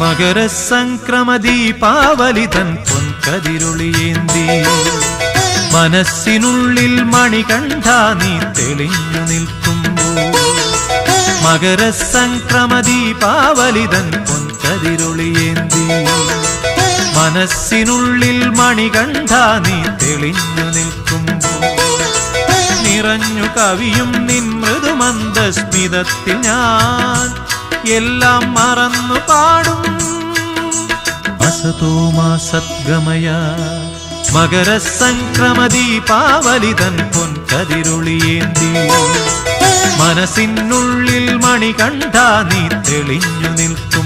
മകരസംക്രമ ദീപാവലിതൻ പൊൻകതിരുളിയേന്തി. മനസ്സിനുള്ളിൽ മണികണ്ഠ നീ തെളിഞ്ഞു നിൽക്കുമ്പോൾ. മകരസംക്രമ ദീപാവലിതൻ പൊൻകതിരുളിയേന്തി. മനസ്സിനുള്ളിൽ മണികണ്ഠ നീ തെളിഞ്ഞു നിൽക്കുമ്പോൾ. നിറഞ്ഞു കവിയും നിൻ മൃദുമന്ദസ്മിതത്തിൽ ഞാൻ എല്ലാം മറന്നു പാടും അസതോമാ സദ്ഗമയ. തൻ പൊൻ പൊൻകതിരൊളിയേന്തി. മനസ്സിനുള്ളിൽ മണികണ്ഠ നീ തെളിഞ്ഞു നിൽക്കുമ്പോൾ